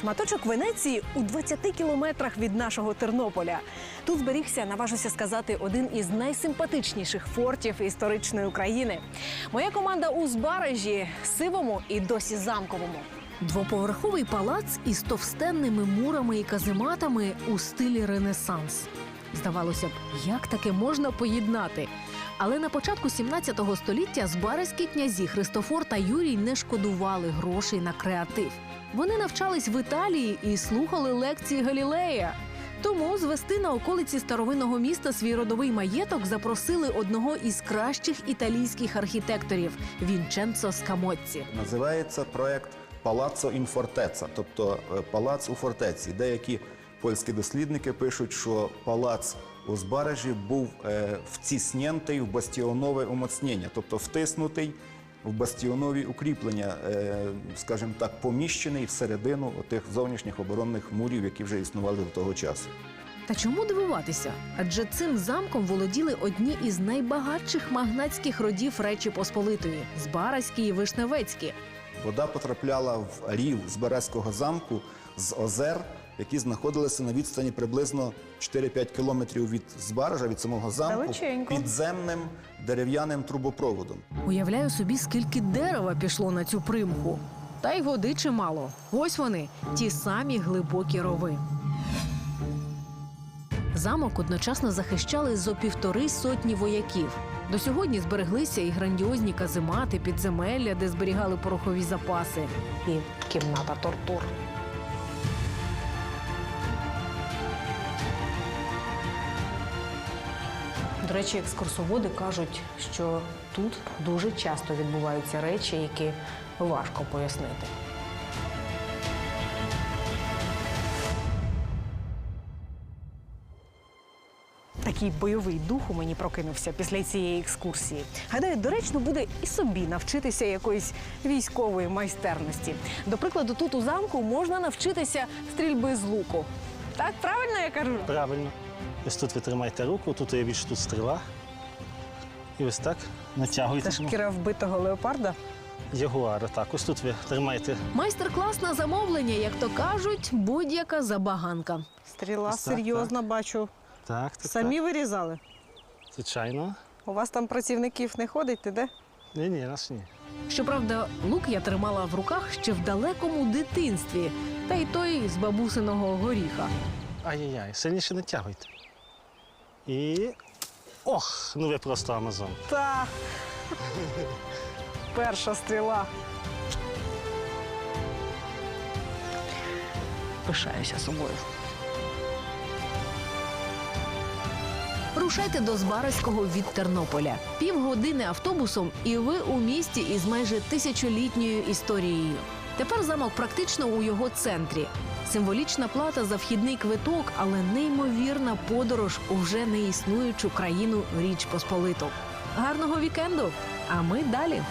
Шматочок Венеції у 20 кілометрах від нашого Тернополя. Тут зберігся, наважуся сказати, один із найсимпатичніших фортів історичної України. Моя команда у Збаражі, сивому і досі замковому. Двоповерховий палац із товстенними мурами і казематами у стилі Ренесанс. Здавалося б, як таке можна поєднати? Але на початку 17 століття збаразькі князі Христофор та Юрій не шкодували грошей на креатив. Вони навчались в Італії і слухали лекції Галілея. Тому звести на околиці старовинного міста свій родовий маєток запросили одного із кращих італійських архітекторів Вінченцо Скамоцці. Називається проект Палаццо ін фортеця, тобто е, палац у фортеці. Деякі польські дослідники пишуть, що палац у був е, вціснєнтий в бастіонове умоцнення, тобто втиснутий в бастіонові укріплення, е, скажімо так, поміщений всередину тих зовнішніх оборонних мурів, які вже існували до того часу. Та чому дивуватися? Адже цим замком володіли одні із найбагатших магнатських родів Речі Посполитої Збаразькі і Вишневецькі. Вода потрапляла в рів Збаразького замку з озер, які знаходилися на відстані приблизно 4-5 кілометрів від Збаража, від самого замку, Далеченько. підземним дерев'яним трубопроводом. Уявляю собі, скільки дерева пішло на цю примху. Та й води чимало. Ось вони, ті самі глибокі рови. Замок одночасно захищали зо півтори сотні вояків. До сьогодні збереглися і грандіозні каземати, підземелля, де зберігали порохові запаси. І кімната тортур. Речі, екскурсоводи кажуть, що тут дуже часто відбуваються речі, які важко пояснити. Такий бойовий дух у мені прокинувся після цієї екскурсії. Гадаю, доречно буде і собі навчитися якоїсь військової майстерності. До прикладу, тут у замку можна навчитися стрільби з луку. Так, правильно я кажу? Правильно. Ось тут ви тримаєте руку, тут є більше тут стріла. І ось так натягуєте. Це шкіра вбитого леопарда. Ягуара. Так, ось тут ви тримаєте. Майстер-клас на замовлення, як то кажуть, будь-яка забаганка. Стріла Ось так, серйозна, бачу. Так, так, Самі так. вирізали. Звичайно. У вас там працівників не ходить, де? Ні, ні, нас ні. Щоправда, лук я тримала в руках ще в далекому дитинстві, та й той з бабусиного горіха. Ай-яй-яй, сильніше натягуйте. І. Ох, ну ви просто Амазон. Та. Перша стріла. Пишаюся собою. Рушайте до Збаразького від Тернополя. Півгодини автобусом, і ви у місті із майже тисячолітньою історією. Тепер замок практично у його центрі. Символічна плата за вхідний квиток, але неймовірна подорож у вже неіснуючу країну Річ Посполиту. Гарного вікенду! А ми далі.